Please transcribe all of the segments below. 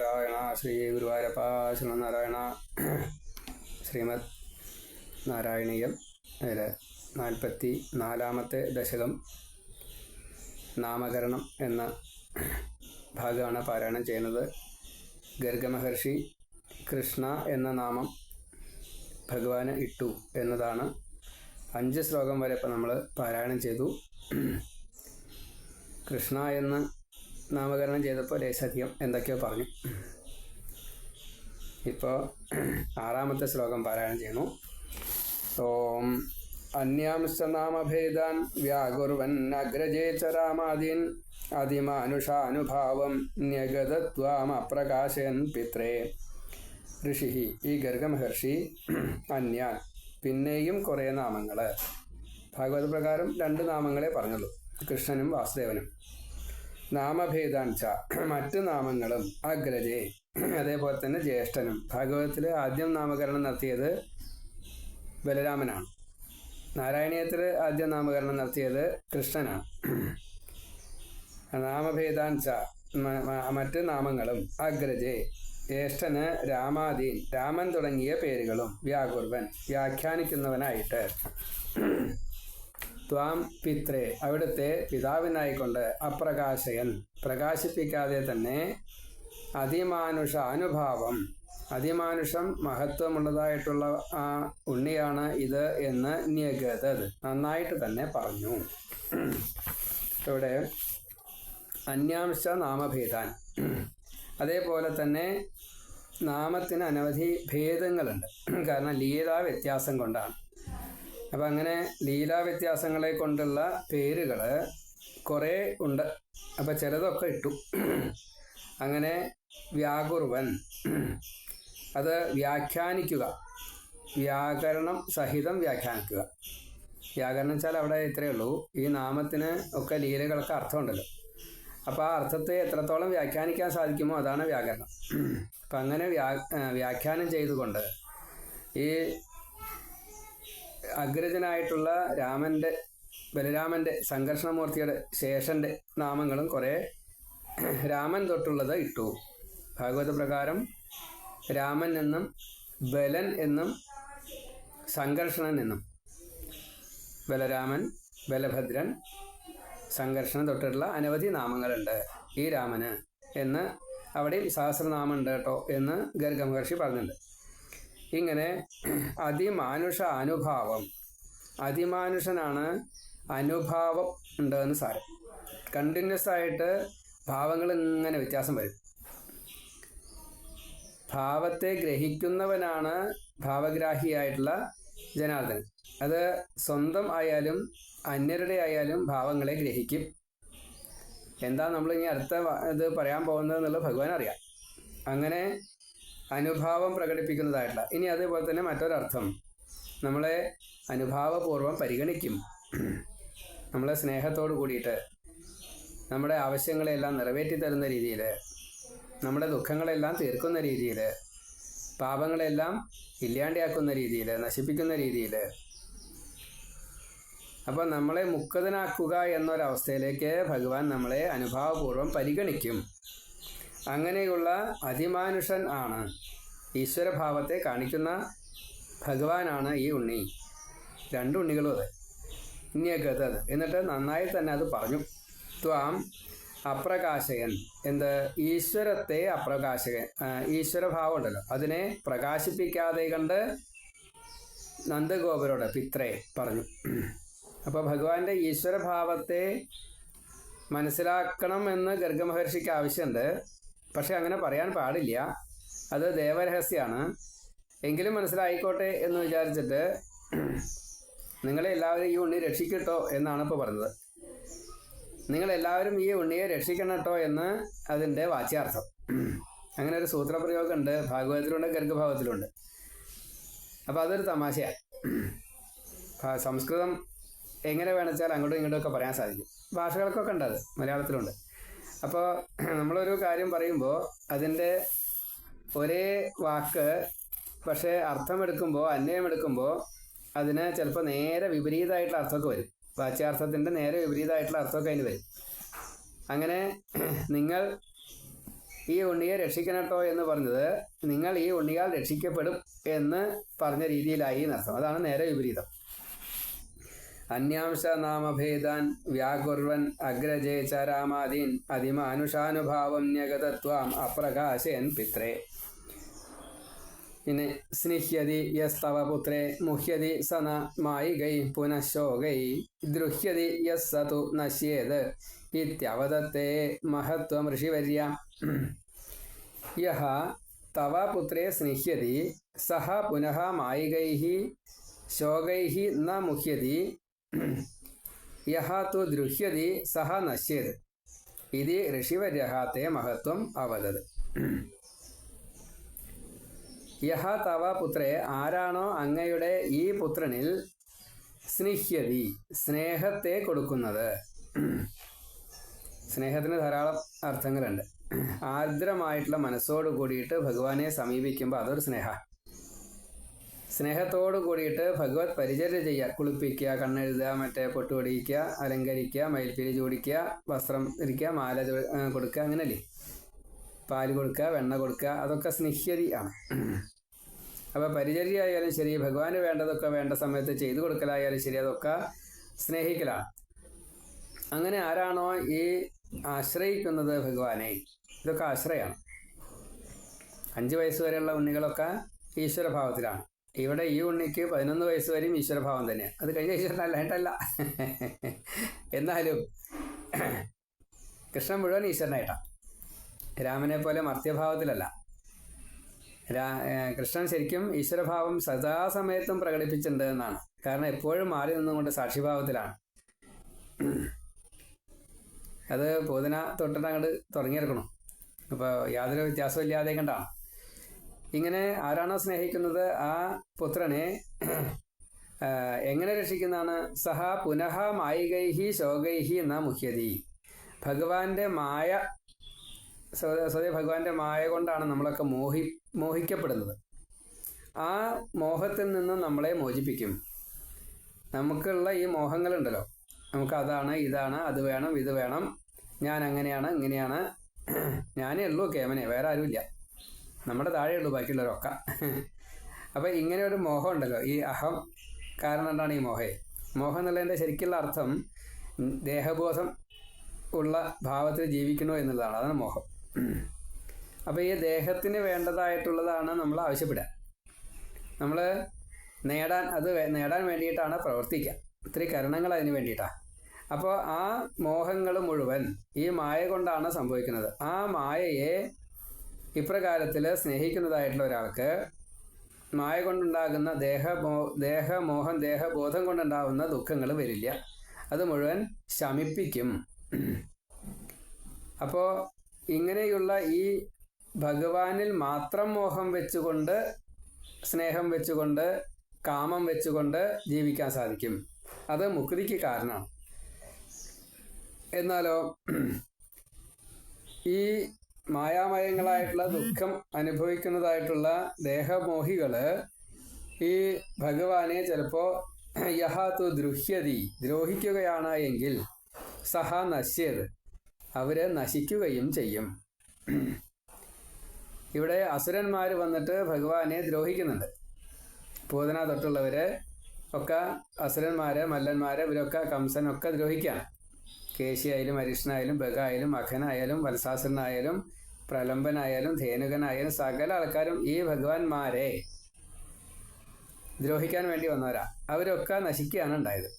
നാരായണ ശ്രീ ഗുരുവായൂരപ്പ ശ്രീമനാരായണ ശ്രീമദ് നാരായണീയം അതിൽ നാൽപ്പത്തി നാലാമത്തെ ദശകം നാമകരണം എന്ന ഭാഗമാണ് പാരായണം ചെയ്യുന്നത്. ഗർഗമഹർഷി കൃഷ്ണ എന്ന നാമം ഭഗവാന് ഇട്ടു എന്നതാണ്. അഞ്ച് ശ്ലോകം വരെ ഇപ്പം നമ്മൾ പാരായണം ചെയ്തു. കൃഷ്ണ എന്ന് നാമകരണം ചെയ്തപ്പോൾ ലേശധികം എന്തൊക്കെയോ പറഞ്ഞു. ഇപ്പോൾ ആറാമത്തെ ശ്ലോകം പാരായണം ചെയ്യുന്നു. ഓം അന്യാംശനാമഭേദാൻ വ്യാകുർവൻ അഗ്രജേച്ച രാമാദീൻ അതിമാനുഷാനുഭാവം ന്യഗതത്വാമപ്രകാശയൻ പിത്രേ. ഋഷി ഈ ഗർഗമഹർഷി അന്യാൻ പിന്നെയും കുറേ നാമങ്ങൾ ഭാഗവത പ്രകാരം രണ്ട് നാമങ്ങളെ പറഞ്ഞുള്ളൂ. കൃഷ്ണനും വാസുദേവനും. നാമഭേദാൻ ച. മറ്റു നാമങ്ങളും അഗ്രജെ. അതേപോലെ തന്നെ ജ്യേഷ്ഠനും. ഭാഗവതത്തിൽ ആദ്യം നാമകരണം നടത്തിയത് ബലരാമനാണ്. നാരായണീയത്തിൽ ആദ്യം നാമകരണം നടത്തിയത് കൃഷ്ണനാണ്. നാമഭേദാൻ ച. മ- മ- മറ്റ് നാമങ്ങളും അഗ്രജെ. ജ്യേഷ്ഠന് രാമാദീൻ. രാമൻ തുടങ്ങിയ പേരുകളും വ്യാകുർവൻ. വ്യാഖ്യാനിക്കുന്നവനായിട്ട്. ത്വാം പിത്രേ. അവിടുത്തെ പിതാവിനായിക്കൊണ്ട് അപ്രകാശയൻ. പ്രകാശിപ്പിക്കാതെ തന്നെ അതിമാനുഷ അനുഭാവം. അതിമാനുഷം മഹത്വമുള്ളതായിട്ടുള്ള ആ ഉണ്ണിയാണ് ഇത് എന്ന് ന്യഗതത് നന്നായിട്ട് തന്നെ പറഞ്ഞു. ഇവിടെ അന്യാംശ നാമഭേദാൻ. അതേപോലെ തന്നെ നാമത്തിന് അനവധി ഭേദങ്ങളുണ്ട്. കാരണം ലീലാ വ്യത്യാസം കൊണ്ടാണ്. അപ്പം അങ്ങനെ ലീലാ വ്യത്യാസങ്ങളെ കൊണ്ടുള്ള പേരുകൾ കുറേ ഉണ്ട്. അപ്പം ചിലതൊക്കെ ഇട്ടു. അങ്ങനെ വ്യാകുർവൻ അത് വ്യാഖ്യാനിക്കുക. വ്യാകരണം സഹിതം വ്യാഖ്യാനിക്കുക. വ്യാകരണം വെച്ചാൽ അവിടെ ഇത്രയേ ഉള്ളൂ. ഈ നാമത്തിന് ഒക്കെ ലീലകൾക്ക് അർത്ഥമുണ്ടല്ലോ. അപ്പോൾ ആ അർത്ഥത്തെ എത്രത്തോളം വ്യാഖ്യാനിക്കാൻ സാധിക്കുമോ അതാണ് വ്യാകരണം. അപ്പം അങ്ങനെ വ്യാ വ്യാഖ്യാനം ചെയ്തുകൊണ്ട് ഈ അഗ്രജനായിട്ടുള്ള രാമന്റെ ബലരാമന്റെ സംഘർഷണമൂർത്തിയുടെ ശേഷന്റെ നാമങ്ങളും കുറേ രാമൻ തൊട്ടുള്ളത് ഇട്ടു. ഭാഗവത പ്രകാരം രാമൻ എന്നും ബലൻ എന്നും സംഘർഷണൻ എന്നും. ബലരാമൻ ബലഭദ്രൻ സംഘർഷണം തൊട്ടുള്ള അനവധി നാമങ്ങളുണ്ട് ഈ രാമന് എന്ന് അവിടെയും സഹസ്രനാമം ഉണ്ട് കേട്ടോ എന്ന് ഗർഗമഹർഷി പറഞ്ഞിട്ടുണ്ട്. ഇങ്ങനെ അതിമാനുഷ അനുഭാവം. അതിമാനുഷനാണ് അനുഭാവം ഉണ്ടെന്ന് സാരം. കണ്ടിന്യൂസ് ആയിട്ട് ഭാവങ്ങൾ ഇങ്ങനെ വ്യത്യാസം വരും. ഭാവത്തെ ഗ്രഹിക്കുന്നവനാണ് ഭാവഗ്രാഹിയായിട്ടുള്ള ജനാർദ്ദനൻ അത് സ്വന്തം ആയാലും അന്യരുടെ ആയാലും ഭാവങ്ങളെ ഗ്രഹിക്കും. എന്താ നമ്മൾ ഇനി അടുത്ത ഇത് പറയാൻ പോകുന്നത് എന്നുള്ളത് ഭഗവാൻ അറിയാം അങ്ങനെ അനുഭാവം പ്രകടിപ്പിക്കുന്നതായിട്ടുള്ള. ഇനി അതേപോലെ തന്നെ മറ്റൊരർത്ഥം. നമ്മളെ അനുഭാവപൂർവം പരിഗണിക്കും. നമ്മളെ സ്നേഹത്തോട് കൂടിയിട്ട് നമ്മുടെ ആവശ്യങ്ങളെല്ലാം നിറവേറ്റി തരുന്ന രീതിയിൽ നമ്മുടെ ദുഃഖങ്ങളെല്ലാം തീർക്കുന്ന രീതിയിൽ പാപങ്ങളെല്ലാം ഇല്ലാണ്ടാക്കുന്ന രീതിയിൽ നശിപ്പിക്കുന്ന രീതിയിൽ അപ്പോൾ നമ്മളെ മുക്തനാക്കുക എന്നൊരവസ്ഥയിലേക്ക് ഭഗവാൻ നമ്മളെ അനുഭാവപൂർവം പരിഗണിക്കും. അങ്ങനെയുള്ള അതിമാനുഷൻ ആണ് ഈശ്വരഭാവത്തെ കാണിക്കുന്ന ഭഗവാനാണ് ഈ ഉണ്ണി. രണ്ട് ഉണ്ണികളും അതെ. ഇനിയൊക്കെ അത് എന്നിട്ട് നന്നായി തന്നെ അത് പറഞ്ഞു. ത്വാം അപ്രകാശകൻ എന്ത്? ഈശ്വരത്തെ അപ്രകാശകൻ. ഈശ്വരഭാവം ഉണ്ടല്ലോ. അതിനെ പ്രകാശിപ്പിക്കാതെ കണ്ട് നന്ദഗോപുരോട് പിത്രേ പറഞ്ഞു. അപ്പോൾ ഭഗവാന്റെ ഈശ്വരഭാവത്തെ മനസ്സിലാക്കണം എന്ന് ഗർഗമഹർഷിക്ക് ആവശ്യമുണ്ട്. പക്ഷെ അങ്ങനെ പറയാൻ പാടില്ല. അത് ദേവരഹസ്യമാണ് എങ്കിലും മനസ്സിലായിക്കോട്ടെ എന്ന് വിചാരിച്ചിട്ട് നിങ്ങളെ എല്ലാവരും ഈ ഉണ്ണി രക്ഷിക്കട്ടോ എന്നാണ് ഇപ്പോൾ പറഞ്ഞത്. നിങ്ങളെല്ലാവരും ഈ ഉണ്ണിയെ രക്ഷിക്കണം എന്ന് അതിന്റെ വാച്യാർത്ഥം. അങ്ങനെ ഒരു സൂത്രപ്രയോഗമുണ്ട്. ഭാഗവതത്തിലുണ്ട് ഗർഗഭാവത്തിലുണ്ട്. അപ്പോൾ അതൊരു തമാശയാണ്. സംസ്കൃതം എങ്ങനെ വേണമെച്ചാൽ അങ്ങോട്ടും ഇങ്ങോട്ടും ഒക്കെ പറയാൻ സാധിക്കും. ഭാഷകൾക്കൊക്കെ ഉണ്ട് അത്. മലയാളത്തിലുണ്ട്. അപ്പോൾ നമ്മളൊരു കാര്യം പറയുമ്പോൾ അതിന്റെ ഒരേ വാക്ക് പക്ഷേ അർത്ഥമെടുക്കുമ്പോൾ അന്വയമെടുക്കുമ്പോൾ അതിന് ചിലപ്പോൾ നേരെ വിപരീതമായിട്ടുള്ള അർത്ഥമൊക്കെ വരും. വാച്യാർത്ഥത്തിന്റെ നേരെ വിപരീതമായിട്ടുള്ള അർത്ഥമൊക്കെ അതിന് വരും. അങ്ങനെ നിങ്ങൾ ഈ ഉണ്ണിയെ രക്ഷിക്കണട്ടോ എന്ന് പറഞ്ഞത് നിങ്ങൾ ഈ ഉണ്ണിയാൽ രക്ഷിക്കപ്പെടും എന്ന് പറഞ്ഞ രീതിയിലായി എന്നർത്ഥം. അതാണ് നേരെ വിപരീതം. അന്യാംശ നാമഭേദാൻ വ്യാകുർവൻ അഗ്രജേ ച രാമാദീൻ അതിമാനുഷാനുഭാവം ന്യഗതത്വാം അപ്രകാശയൻ പിത്രേ. പിന്നെ സ്നിഹ്യതി യസ്തവ പുത്രേ മുഹ്യതി സന മായികൈ പുനഃശോകൈ ദ്രുഹ്യതി യസ് സതു നശ്യേത് ഇത്യവദത്തെ മഹത്വം ഋഷിവര്യ യഹ തവ പുത്രേ സ്നിഹ്യതി സഹ പുനഃ മായികൈ ശോകൈ ന മുഹ്യതി യഹ തു സഹ നശ്യത്. ഇത് ഋഷിവര്യ തേ മഹത്വം അവതത്. യഹ തവ പുത്രേ ആരാണോ അങ്ങയുടെ ഈ പുത്രനിൽ സ്നിഹ്യതി സ്നേഹത്തെ കൊടുക്കുന്നത്. സ്നേഹത്തിന് ധാരാളം അർത്ഥങ്ങളുണ്ട്. ആർദ്രമായിട്ടുള്ള മനസ്സോട് കൂടിയിട്ട് ഭഗവാനെ സമീപിക്കുമ്പോൾ അതൊരു സ്നേഹ. സ്നേഹത്തോട് കൂടിയിട്ട് ഭഗവത് പരിചര്യ ചെയ്യുക. കുളിപ്പിക്കുക കണ്ണെഴുതുക മറ്റേ പൊട്ടുപൊടിയിക്കുക അലങ്കരിക്കുക മയിൽപ്പിരി ചൂടിക്കുക വസ്ത്രം ധരിക്കുക മാല കൊടുക്കുക അങ്ങനല്ലേ? പാൽ കൊടുക്കുക വെണ്ണ കൊടുക്കുക അതൊക്കെ സ്നിഹ്യതി ആണ്. അപ്പോൾ പരിചര്യ ആയാലും ശരി ഭഗവാന് വേണ്ടതൊക്കെ വേണ്ട സമയത്ത് ചെയ്തു കൊടുക്കലായാലും ശരി അതൊക്കെ സ്നേഹിക്കലാണ്. അങ്ങനെ ആരാണോ ഈ ആശ്രയിക്കുന്നത് ഭഗവാനെ? ഇതൊക്കെ ആശ്രയമാണ് അഞ്ച് വയസ്സ് വരെയുള്ള ഉണ്ണികളൊക്കെ ഈശ്വരഭാവത്തിലാണ്. ഇവിടെ ഈ ഉണ്ണിക്ക് പതിനൊന്ന് വയസ്സ് വരെയും ഈശ്വരഭാവം തന്നെയാണ് അത് കഴിഞ്ഞ ഈശ്വരനല്ലായിട്ടല്ല എന്നാലും കൃഷ്ണൻ മുഴുവൻ ഈശ്വരനായിട്ടാണ് രാമനെ പോലെ മർത്യഭാവത്തിലല്ല. രാ കൃഷ്ണൻ ശരിക്കും ഈശ്വരഭാവം സദാസമയത്തും പ്രകടിപ്പിച്ചിട്ടുണ്ട് എന്നാണ്. കാരണം എപ്പോഴും മാറി നിന്നുകൊണ്ട് സാക്ഷിഭാവത്തിലാണ്. അത് പൂതന തൊട്ടിട്ട് അങ്ങോട്ട് തുടങ്ങിയെടുക്കണം. അപ്പോൾ യാതൊരു വ്യത്യാസമില്ലാതെ കണ്ടാണ്. ഇങ്ങനെ ആരാണോ സ്നേഹിക്കുന്നത് ആ പുത്രനെ എങ്ങനെ രക്ഷിക്കുന്നതാണ്? സഹ പുനഃ മായികൈഹി ശോകൈഹി എന്ന മുഖ്യതി ഭഗവാന്റെ മായ സ്വ- സ്വതേ ഭഗവാന്റെ മായ കൊണ്ടാണ് നമ്മളൊക്കെ മോഹി മോഹിക്കപ്പെടുന്നത്. ആ മോഹത്തിൽ നിന്ന് നമ്മളെ മോചിപ്പിക്കും. നമുക്കുള്ള ഈ മോഹങ്ങളുണ്ടല്ലോ. നമുക്ക് അതാണ് ഇതാണ് അത് വേണം ഇത് വേണം ഞാൻ അങ്ങനെയാണ് ഇങ്ങനെയാണ്. ഞാനേ ഉള്ളൂ കേമനെ വേറെ ആരുമില്ല. നമ്മുടെ താഴെ ഉള്ളൂ ബാക്കിയുള്ളവരൊക്കെ. അപ്പോൾ ഇങ്ങനെ ഒരു മോഹം ഉണ്ടല്ലോ ഈ അഹം കാരണം എന്താണ് ഈ മോഹേ. മോഹം എന്നുള്ളതിന്റെ ശരിക്കുള്ള അർത്ഥം ദേഹബോധം ഉള്ള ഭാവത്തിൽ ജീവിക്കണോ എന്നുള്ളതാണ് അതാണ് മോഹം. അപ്പോൾ ഈ ദേഹത്തിന് വേണ്ടതായിട്ടുള്ളതാണ് നമ്മൾ ആവശ്യപ്പെടുക. നമ്മൾ നേടാൻ അത് നേടാൻ വേണ്ടിയിട്ടാണ് പ്രവർത്തിക്കുക. ഇത്തിരി കരണങ്ങൾ അതിന് വേണ്ടിയിട്ടാണ് അപ്പോൾ ആ മോഹങ്ങൾ മുഴുവൻ ഈ മായ കൊണ്ടാണ് സംഭവിക്കുന്നത്. ആ മായയെ ഇപ്രകാരത്തിൽ സ്നേഹിക്കുന്നതായിട്ടുള്ള ഒരാൾക്ക് മായ കൊണ്ടുണ്ടാകുന്ന ദേഹമോ ദേഹമോഹം ദേഹബോധം കൊണ്ടുണ്ടാകുന്ന ദുഃഖങ്ങൾ വരില്ല. അത് മുഴുവൻ ശമിപ്പിക്കും. അപ്പോൾ ഇങ്ങനെയുള്ള ഈ ഭഗവാനിൽ മാത്രം മോഹം വെച്ചുകൊണ്ട് സ്നേഹം വെച്ചുകൊണ്ട് കാമം വെച്ചുകൊണ്ട് ജീവിക്കാൻ സാധിക്കും. അത് മുക്തിക്ക് കാരണമാണ്. എന്നാലോ ഈ മായാമയങ്ങളായിട്ടുള്ള ദുഃഖം അനുഭവിക്കുന്നതായിട്ടുള്ള ദേഹമോഹികൾ ഈ ഭഗവാനെ ചിലപ്പോൾ യഹാതു ദ്രുഹ്യതി ദ്രോഹിക്കുകയാണ് എങ്കിൽ സഹ നശ്യത്. അവർ നശിക്കുകയും ചെയ്യും. ഇവിടെ അസുരന്മാർ വന്നിട്ട് ഭഗവാനെ ദ്രോഹിക്കുന്നുണ്ട്. പൂതന തൊട്ടുള്ളവര് ഒക്കെ അസുരന്മാര് മല്ലന്മാര് ഇവരൊക്കെ കംസനൊക്കെ ദ്രോഹിക്കുകയാണ് കേശിയായാലും അരിഷ്ണായാലും ബഗായാലും മഖനായാലും വത്സാസുരനായാലും പ്രലംബനായാലും ധേനുകനായാലും സകല ആൾക്കാരും ഈ ഭഗവാന്മാരെ ദ്രോഹിക്കാൻ വേണ്ടി വന്നവരാ. അവരൊക്കെ നശിക്കുകയാണ് ഉണ്ടായത്.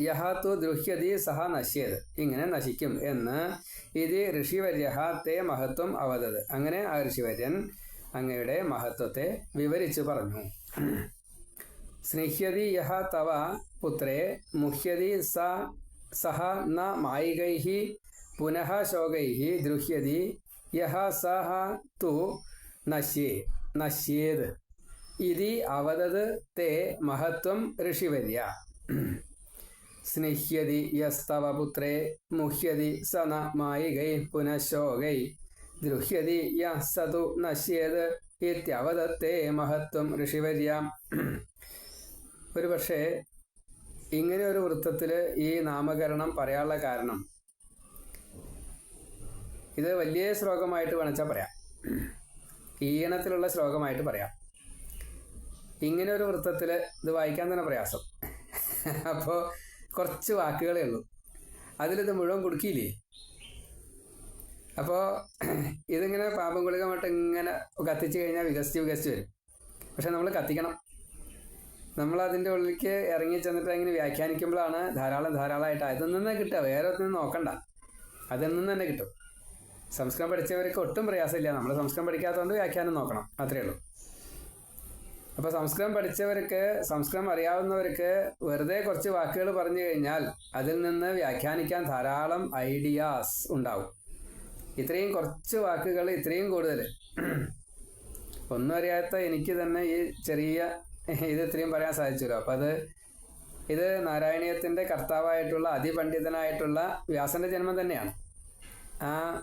യഹാത്തു ദ്രുഹ്യതി സഹ നശ്യത്. ഇങ്ങനെ നശിക്കും എന്ന് ഇത് ഋഷിവര്യ തേ മഹത്വം അവതത്. അങ്ങനെ ആ ഋഷിവര്യൻ അങ്ങയുടെ മഹത്വത്തെ വിവരിച്ചു പറഞ്ഞു. സ്നേഹ്യതി യഹ തവ പുത്രേ മുഹ്യതി സ സഹ ന മായികൈ പുനഃ ശോകൈ ദ്രുഹ്യതി യഹ സഹ തു നശ്യേ നശ്യേത്. ഇതി അവതത് തേ മഹത്വം ഋഷിവര്യ സ്നിഹ്യതി യസ്തവ പുത്രേ മുഹ്യതി സ ന മായികൈ പുനഃശോകൈ ദ്രുഹ്യതി യ സതു നശ്യേത് ഇത്യവതത്തെ മഹത്വം ഋഷിവര്യ ഒരു പക്ഷേ ഇങ്ങനെ ഒരു വൃത്തത്തിൽ ഈ നാമകരണം പറയാനുള്ള കാരണം. ഇത് വലിയ ശ്ലോകമായിട്ട് വേണച്ചാൽ പറയാം. ഈണത്തിലുള്ള ശ്ലോകമായിട്ട് പറയാം. ഇങ്ങനെ ഒരു വൃത്തത്തിൽ ഇത് വായിക്കാൻ തന്നെ പ്രയാസം. അപ്പോൾ കുറച്ച് വാക്കുകളേ ഉള്ളൂ. അതിലിത് മുഴുവൻ കുടുക്കിയില്ലേ? അപ്പോൾ ഇതിങ്ങനെ പാപം ഗുളികമായിട്ട് ഇങ്ങനെ കത്തിച്ച് കഴിഞ്ഞാൽ വികസിച്ച് വികസിച്ച് വരും. പക്ഷെ നമ്മൾ കത്തിക്കണം. നമ്മൾ അതിന്റെ ഉള്ളിലേക്ക് ഇറങ്ങി ചെന്നിട്ട് അങ്ങനെ വ്യാഖ്യാനിക്കുമ്പോഴാണ് ധാരാളം ധാരാളമായിട്ട് അതിൽ നിന്ന് കിട്ടുക വേറെ ഒന്നും നോക്കണ്ട. അതിൽ നിന്ന് തന്നെ കിട്ടും. സംസ്കൃതം പഠിച്ചവർക്ക് ഒട്ടും പ്രയാസമില്ല. നമ്മൾ സംസ്കൃതം പഠിക്കാത്തതുകൊണ്ട് വ്യാഖ്യാനം നോക്കണം. അത്രയേ ഉള്ളൂ. അപ്പോൾ സംസ്കൃതം പഠിച്ചവർക്ക് സംസ്കൃതം അറിയാവുന്നവർക്ക് വെറുതെ കുറച്ച് വാക്കുകൾ പറഞ്ഞു കഴിഞ്ഞാൽ അതിൽ നിന്ന് വ്യാഖ്യാനിക്കാൻ ധാരാളം ഐഡിയാസ് ഉണ്ടാവും. ഇത്രയും കുറച്ച് വാക്കുകൾ ഇത്രയും കൂടുതൽ. ഒന്നും അറിയാത്ത എനിക്ക് തന്നെ ഈ ചെറിയ ഇത് ഇത്രയും പറയാൻ സാധിച്ചല്ലോ. അപ്പം അത് ഇത് നാരായണീയത്തിന്റെ കർത്താവായിട്ടുള്ള അതിപണ്ഡിതനായിട്ടുള്ള വ്യാസന്റെ ജന്മം തന്നെയാണ്. ആ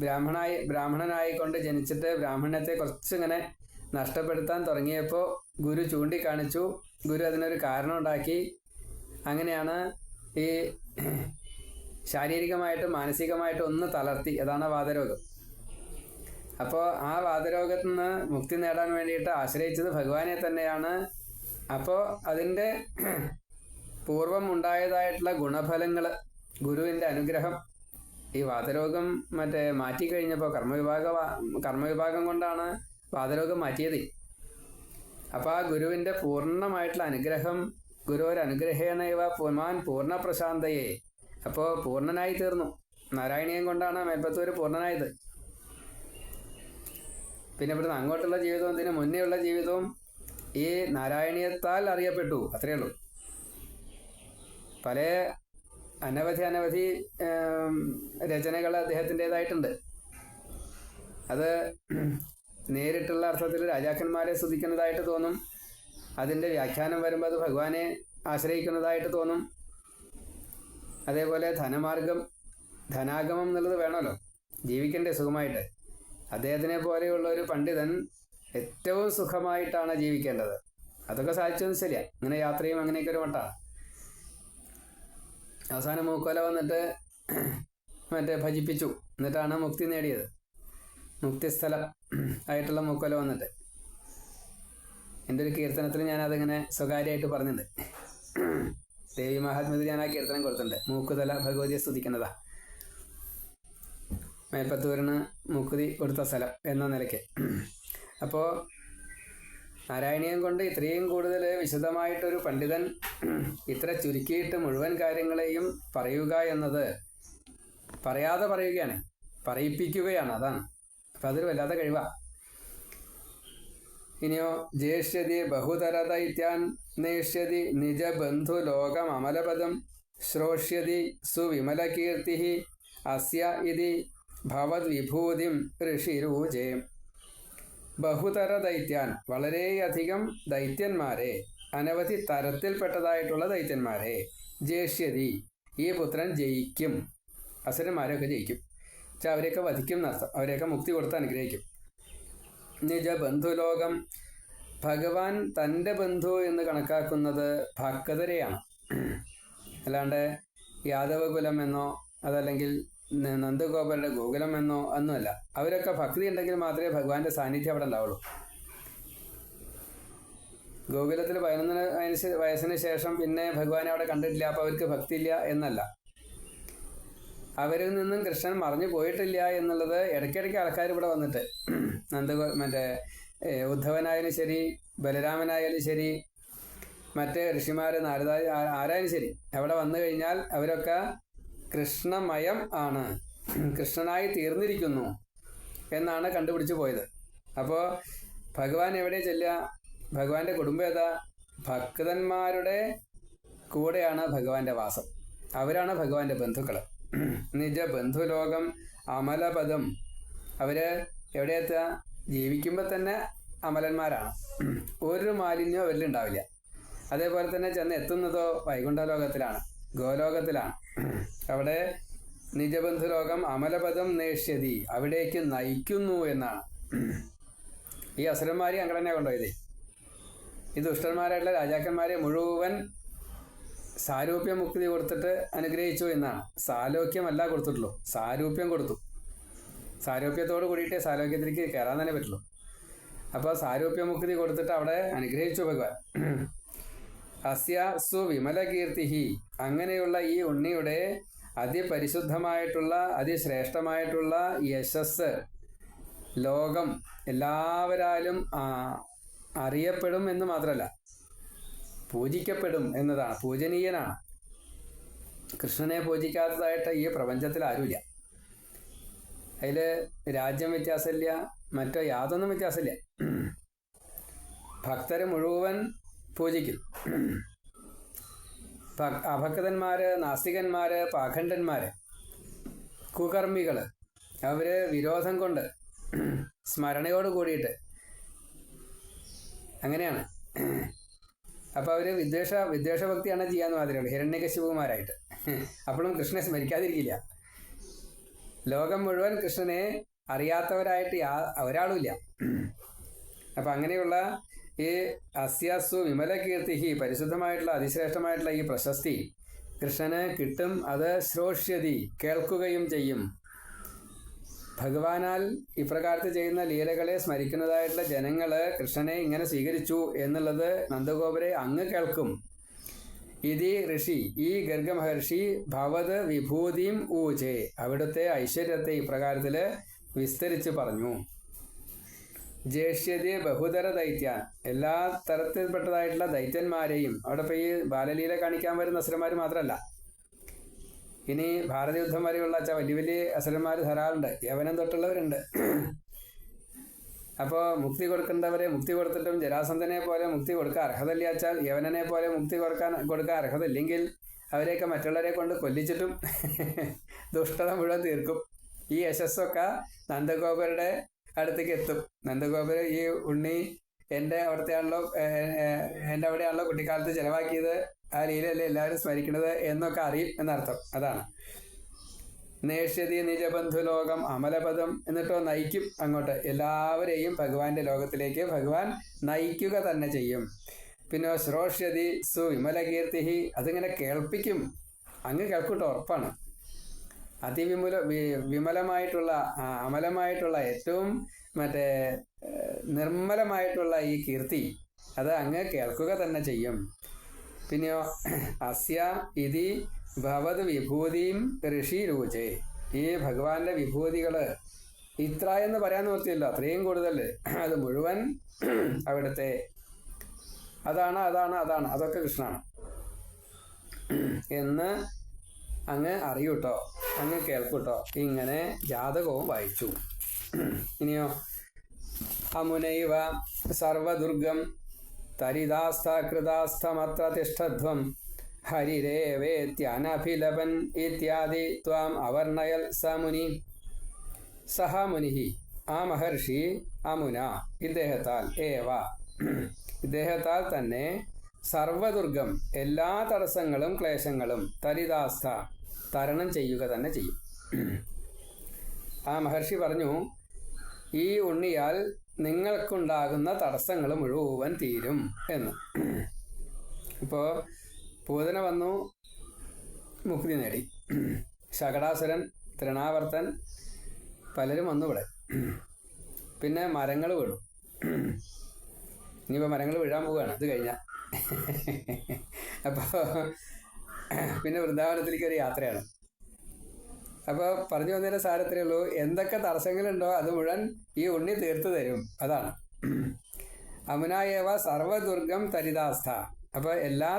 ബ്രാഹ്മണായി ബ്രാഹ്മണനായിക്കൊണ്ട് ജനിച്ചിട്ട് ബ്രാഹ്മണ്യത്തെ കുറച്ചിങ്ങനെ നഷ്ടപ്പെടുത്താൻ തുടങ്ങിയപ്പോൾ ഗുരു ചൂണ്ടിക്കാണിച്ചു. ഗുരു അതിനൊരു കാരണം ഉണ്ടാക്കി അങ്ങനെയാണ് ഈ ശാരീരികമായിട്ടും മാനസികമായിട്ടും ഒന്ന് തളർത്തി. അതാണ് വാതരോഗം അപ്പോൾ ആ വാതരോഗത്തിൽ നിന്ന് മുക്തി നേടാൻ വേണ്ടിയിട്ട് ആശ്രയിച്ചത് ഭഗവാനെ തന്നെയാണ്. അപ്പോൾ അതിന്റെ പൂർവം ഉണ്ടായതായിട്ടുള്ള ഗുണഫലങ്ങൾ ഗുരുവിന്റെ അനുഗ്രഹം ഈ വാതരോഗം മറ്റേ മാറ്റിക്കഴിഞ്ഞപ്പോൾ കർമ്മവിഭാഗ കർമ്മവിഭാഗം കൊണ്ടാണ് വാതരോഗം മാറ്റിയത്. അപ്പോൾ ആ ഗുരുവിന്റെ പൂർണമായിട്ടുള്ള അനുഗ്രഹം ഗുരു ഒരു അനുഗ്രഹേണ ഇവ പുമാൻ പൂർണ പ്രശാന്തയെ. അപ്പോൾ പൂർണനായി തീർന്നു. നാരായണീയം കൊണ്ടാണ് മേൽപ്പത്തൂർ പൂർണനായത്. പിന്നെ ഇവിടുന്ന് അങ്ങോട്ടുള്ള ജീവിതവും ഇതിന് മുന്നേ ഉള്ള ജീവിതവും ഈ നാരായണീയത്താൽ അറിയപ്പെട്ടു. അത്രയേ ഉള്ളൂ. പല അനവധി അനവധി രചനകൾ അദ്ദേഹത്തിന്റെതായിട്ടുണ്ട്. അത് നേരിട്ടുള്ള അർത്ഥത്തിൽ രാജാക്കന്മാരെ സ്തുതിക്കുന്നതായിട്ട് തോന്നും. അതിന്റെ വ്യാഖ്യാനം വരുമ്പോൾ അത് ഭഗവാനെ ആശ്രയിക്കുന്നതായിട്ട് തോന്നും. അതേപോലെ ധനമാർഗം ധനാഗമം എന്നുള്ളത് വേണമല്ലോ. ജീവിക്കണ്ടേ സുഖമായിട്ട്. അദ്ദേഹത്തിനെ പോലെയുള്ള ഒരു പണ്ഡിതൻ ഏറ്റവും സുഖമായിട്ടാണ് ജീവിക്കേണ്ടത്. അതൊക്കെ സാധിച്ചതെന്ന് ശരിയാ. ഇങ്ങനെ യാത്രയും അങ്ങനെയൊക്കെ ഒരു മട്ടാണ് അവസാനം മൂക്കോല വന്നിട്ട് മറ്റേ ഭജിപ്പിച്ചു. എന്നിട്ടാണ് മുക്തി നേടിയത്. മുക്തിസ്ഥലം ആയിട്ടുള്ള മൂക്കോല വന്നിട്ട്. എന്റെ ഒരു കീർത്തനത്തിൽ ഞാൻ അതിങ്ങനെ സ്വകാര്യമായിട്ട് പറഞ്ഞിട്ടുണ്ട്. ദേവി മഹാത്മ്യത്തിൽ ഞാൻ ആ കീർത്തനം കൊടുത്തിട്ടുണ്ട്. മൂക്കുതല ഭഗവതിയെ സ്തുതിക്കുന്നതാ. മേൽപ്പത്തൂരിന് മുക്കുതി കൊടുത്ത സ്ഥലം എന്ന നിലയ്ക്ക്. അപ്പോൾ നാരായണീയം കൊണ്ട് ഇത്രയും കൂടുതൽ വിശദമായിട്ടൊരു പണ്ഡിതൻ ഇത്ര ചുരുക്കിയിട്ട് മുഴുവൻ കാര്യങ്ങളെയും പറയുക എന്നത് പറയാതെ പറയുകയാണ്. പറയിപ്പിക്കുകയാണ് അതാണ്. അപ്പം അതൊരു വല്ലാത്ത കഴിവാണ് ഇനിയോ ജേഷ്യതി ബഹുതര ദൈത്യാൻ നേഷ്യതി നിജബന്ധു ലോകം അമലപദം ശ്രോഷ്യതി സുവിമലകീർത്തി അസ്യ ഇതി ഭവദ്വിഭൂതിം ഋഷിരൂജേ. ബഹുതര ദൈത്യാൻ വളരെയധികം ദൈത്യന്മാരെ അനവധി തരത്തിൽപ്പെട്ടതായിട്ടുള്ള ദൈത്യന്മാരെ ജേഷ്യതി ഈ പുത്രൻ ജയിക്കും. അസുരന്മാരെയൊക്കെ ജയിക്കും. പക്ഷെ അവരെയൊക്കെ വധിക്കും എന്നർത്ഥം അവരെയൊക്കെ മുക്തി കൊടുത്ത് അനുഗ്രഹിക്കും. നിജ ബന്ധുലോകം ഭഗവാൻ തന്റെ ബന്ധു എന്ന് കണക്കാക്കുന്നത് ഭക്തരെയാണ് അല്ലാണ്ട് യാദവകുലം എന്നോ അതല്ലെങ്കിൽ നന്ദഗോപരുടെ ഗോകുലം എന്നോ ഒന്നുമല്ല. അവരൊക്കെ ഭക്തി ഉണ്ടെങ്കിൽ മാത്രമേ ഭഗവാന്റെ സാന്നിധ്യം അവിടെ ഉണ്ടാവുള്ളൂ. ഗോകുലത്തിൽ പതിനൊന്നിന് വയസ്സ് വയസ്സിന് ശേഷം പിന്നെ ഭഗവാനെ അവിടെ കണ്ടിട്ടില്ല അപ്പോൾ അവർക്ക് ഭക്തിയില്ല എന്നല്ല. അവരിൽ നിന്നും കൃഷ്ണൻ മറിഞ്ഞു പോയിട്ടില്ല എന്നുള്ളത് ഇടയ്ക്കിടയ്ക്ക് ആൾക്കാർ ഇവിടെ വന്നിട്ട്. നന്ദഗോ മറ്റേ ഉദ്ധവനായാലും ശരി ബലരാമനായാലും ശരി മറ്റ് ഋഷിമാർ നാരദ ആരായാലും ശരി അവിടെ വന്നു കഴിഞ്ഞാൽ അവരൊക്കെ കൃഷ്ണമയം ആണ്. കൃഷ്ണനായി തീർന്നിരിക്കുന്നു എന്നാണ് കണ്ടുപിടിച്ചു പോയത്. അപ്പോൾ ഭഗവാൻ എവിടെ ചെല്ലുക? ഭഗവാന്റെ കുടുംബം ഏതാ? ഭക്തന്മാരുടെ കൂടെയാണ് ഭഗവാന്റെ വാസം. അവരാണ് ഭഗവാന്റെ ബന്ധുക്കൾ നിജ ബന്ധുലോകം അമലപദം. അവർ എവിടെയെത്തുക ജീവിക്കുമ്പോൾ തന്നെ അമലന്മാരാണ്. ഒരു മാലിന്യവും അവരിലുണ്ടാവില്ല. അതേപോലെ തന്നെ ചെന്ന് എത്തുന്നതോ വൈകുണ്ഠ ലോകത്തിലാണ് ഗോലോകത്തിലാണ് അവിടെ നിജബന്ധുലോകം അമലപദം നേഷ്യതി അവിടേക്ക് നയിക്കുന്നു എന്നാണ്. ഈ അസുരന്മാരെ അങ്ങനെ കൊണ്ടുപോയത്. ഈ ദുഷ്ടന്മാരായിട്ടുള്ള രാജാക്കന്മാരെ മുഴുവൻ സാരൂപ്യ മുക്തി കൊടുത്തിട്ട് അനുഗ്രഹിച്ചു എന്നാണ്. സാലോക്യമല്ല കൊടുത്തിട്ടുള്ളൂ. സാരൂപ്യം കൊടുത്തു. സാരോപ്യത്തോട് കൂടിയിട്ടേ സാലോക്യത്തിലേക്ക് കയറാൻ തന്നെ പറ്റുള്ളൂ. അപ്പോൾ സാരൂപ്യമുക്തി കൊടുത്തിട്ട് അവിടെ അനുഗ്രഹിച്ചു ഭഗവാൻ. അസ്യ സുവിമലകീർത്തി അങ്ങനെയുള്ള ഈ ഉണ്ണിയുടെ അതിപരിശുദ്ധമായിട്ടുള്ള അതിശ്രേഷ്ഠമായിട്ടുള്ള യശസ് ലോകം എല്ലാവരാലും അറിയപ്പെടും എന്ന് മാത്രമല്ല പൂജിക്കപ്പെടും എന്നതാണ്. പൂജനീയനാണ്. കൃഷ്ണനെ പൂജിക്കാത്തതായിട്ട് ഈ പ്രപഞ്ചത്തിൽ ആരുമില്ല. അതിൽ രാജ്യം വ്യത്യാസമില്ല മറ്റോ യാതൊന്നും വ്യത്യാസമില്ല. ഭക്തർ മുഴുവൻ പൂജിക്കും അഭക്തന്മാര് നാസ്തികന്മാര് പാഖണ്ഡന്മാര് കുകർമ്മികൾ അവർ വിരോധം കൊണ്ട് സ്മരണയോട് കൂടിയിട്ട് അങ്ങനെയാണ്. അപ്പൊ അവർ വിദ്വേഷ വിദ്വേഷഭക്തിയാണ് ചെയ്യാന്ന് മാത്രമേ ഉള്ളൂ. ഹിരണ്യകശിപുമാരായിട്ട് അപ്പോഴും കൃഷ്ണനെ സ്മരിക്കാതിരിക്കില്ല. ലോകം മുഴുവൻ കൃഷ്ണനെ അറിയാത്തവരായിട്ട് ഒരാളുമില്ല അപ്പൊ അങ്ങനെയുള്ള ഈ അസ്യാസു വിമലകീർത്തി പരിശുദ്ധമായിട്ടുള്ള അതിശ്രേഷ്ഠമായിട്ടുള്ള ഈ പ്രശസ്തി. കൃഷ്ണന് കിട്ടും അത് ശ്രോഷ്യതി കേൾക്കുകയും ചെയ്യും. ഭഗവാനാൽ ഇപ്രകാരത്തിൽ ചെയ്യുന്ന ലീലകളെ സ്മരിക്കുന്നതായിട്ടുള്ള ജനങ്ങൾ കൃഷ്ണനെ ഇങ്ങനെ സ്വീകരിച്ചു എന്നുള്ളത് നന്ദഗോപുരെ അങ്ങ് കേൾക്കും. ഇതി ഋഷി ഈ ഗർഗ മഹർഷി ഭവത് വിഭൂതിയും ഊജെ അവിടുത്തെ ഐശ്വര്യത്തെ ഇപ്രകാരത്തിൽ വിസ്തരിച്ച് പറഞ്ഞു. ജ്യേഷ്ഠ്യതയെ ബഹുതര ദൈത്യ. എല്ലാ തരത്തിൽപ്പെട്ടതായിട്ടുള്ള ദൈത്യന്മാരെയും അവിടെ ഇപ്പോൾ ഈ ബാലലീല കാണിക്കാൻ വരുന്ന അസുരന്മാർ മാത്രമല്ല ഇനി ഭാരത യുദ്ധം വരെയുള്ള വലിയ വലിയ അസുരന്മാർ ധാരാളുണ്ട്. യവനം തൊട്ടുള്ളവരുണ്ട്. അപ്പോൾ മുക്തി കൊടുക്കേണ്ടവരെ മുക്തി കൊടുത്തിട്ടും ജരാസന്ധനെ പോലെ മുക്തി കൊടുക്കാൻ അർഹതയില്ല വെച്ചാൽ യവനനെ പോലെ മുക്തി കൊടുക്കാൻ കൊടുക്കാൻ അർഹതയില്ലെങ്കിൽ അവരെയൊക്കെ മറ്റുള്ളവരെ കൊണ്ട് കൊല്ലിച്ചിട്ടും ദുഷ്ടത മുഴുവൻ തീർക്കും. ഈ യശസ്സൊക്കെ നന്ദഗോപരുടെ അടുത്തേക്ക് എത്തും നന്ദഗോപുര ഈ ഉണ്ണി എന്റെ അവിടുത്തെയാണല്ലോ എന്റെ അവിടെയാണല്ലോ കുട്ടിക്കാലത്ത് ചെലവാക്കിയത്. ആ രീതിയിലല്ലേ എല്ലാവരും സ്മരിക്കുന്നത് എന്നൊക്കെ അറിയും എന്നർത്ഥം. അതാണ്. നേഷ്യതി നിജബന്ധു ലോകം അമലപദം എന്നിട്ടോ നയിക്കും അങ്ങോട്ട്. എല്ലാവരെയും ഭഗവാന്റെ ലോകത്തിലേക്ക് ഭഗവാൻ നയിക്കുക തന്നെ ചെയ്യും. പിന്നെ ശ്രോഷ്യതി സുവിമലകീർത്തി അതിങ്ങനെ കേൾപ്പിക്കും. അങ്ങ് കേൾക്കൂട്ടോ ഉറപ്പാണ്. അതിവിമുല വിമലമായിട്ടുള്ള അമലമായിട്ടുള്ള ഏറ്റവും മറ്റേ നിർമ്മലമായിട്ടുള്ള ഈ കീർത്തി അത് അങ്ങ് കേൾക്കുക തന്നെ ചെയ്യും. പിന്നെയോ അസ്യ ഇതി ഭവത് വിഭൂതിയും ഋഷി രൂചേ ഈ ഭഗവാന്റെ വിഭൂതികൾ ഇത്ര എന്ന് പറയാൻ നിർത്തിയല്ലോ അത്രയും കൂടുതൽ. അത് മുഴുവൻ അവിടുത്തെ അതാണ് അതാണ് അതാണ് അതൊക്കെ കൃഷ്ണാണ്. എന്ന് അങ്ങ് അറിയൂട്ടോ? അങ്ങ് കേൾക്കൂട്ടോ? ഇങ്ങനെ ജാതകവും വായിച്ചു. ഇനിയോ? അമുനൈവ സർവദുർഗം തരിതാസ്ഥാകൃതാസ്ഥമത്ര തിഷ്ഠധ്വം ഹരിരേവേത്യനഭിലപൻ ഇത്യാദി ത്വാം അവർണയൽ സ മുനി. സഹ മുനി ആ മഹർഷി അമുന ഇദ്ദേഹത്താൽ ഏവ. ഇദ്ദേഹത്താൽ തന്നെ സർവദുർഗം എല്ലാ തടസ്സങ്ങളും ക്ലേശങ്ങളും തരിതാസ്ഥ തരണം ചെയ്യുക തന്നെ ചെയ്യും. ആ മഹർഷി പറഞ്ഞു ഈ ഉണ്ണിയാൽ നിങ്ങൾക്കുണ്ടാകുന്ന തടസ്സങ്ങൾ മുഴുവൻ തീരും എന്ന്. ഇപ്പോൾ പൂതന വന്നു മുക്തി നേടി. ശകടാസുരൻ തൃണാവർത്തൻ പലരും വന്നു ഇവിടെ. പിന്നെ മരങ്ങൾ വീണു. ഇനിയിപ്പോൾ മരങ്ങൾ വീഴാൻ പോവുകയാണ്. അത് കഴിഞ്ഞാൽ അപ്പോൾ പിന്നെ വൃന്ദാവനത്തിലേക്ക് ഒരു യാത്രയാണ്. അപ്പോൾ പറഞ്ഞു വന്നതിന് സാരത്രേ ഉള്ളൂ. എന്തൊക്കെ തടസ്സങ്ങളുണ്ടോ അത് മുഴുവൻ ഈ ഉണ്ണി തീർത്തു തരും. അതാണ്. അമുനായേവ സർവദുർഗം തരിതാസ്ഥ അപ്പോൾ എല്ലാ